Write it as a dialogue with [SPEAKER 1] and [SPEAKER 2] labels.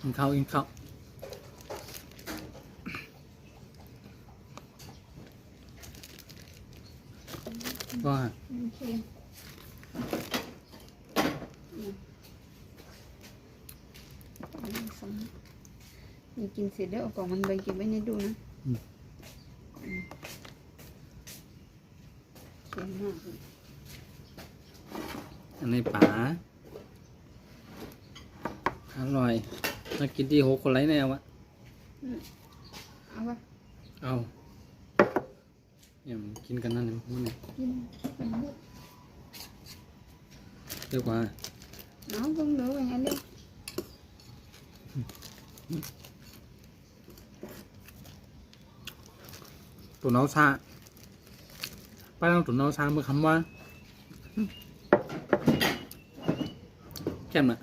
[SPEAKER 1] กินข้าวกินข้าวก็
[SPEAKER 2] โอเคนี่กินเสร็จแล้วเอากล่องมันใบเก็บไว้ในดูนะอืมเขียนมากเลย
[SPEAKER 1] อันนี้ป๋าอร่อย มากินที่โหคนไรแนวอะ
[SPEAKER 2] เอาวะ
[SPEAKER 1] เอาเนี่ยมันกินกันนั่นเองพวกนี้
[SPEAKER 2] กินเป็นหมด
[SPEAKER 1] เรียกว่า
[SPEAKER 2] เอาเบิ่งเหลือไว้ให้เร็ว
[SPEAKER 1] ตัวน้องชาป้าต้องตัวน้องชาเมื่อคำว่าแค่มอะ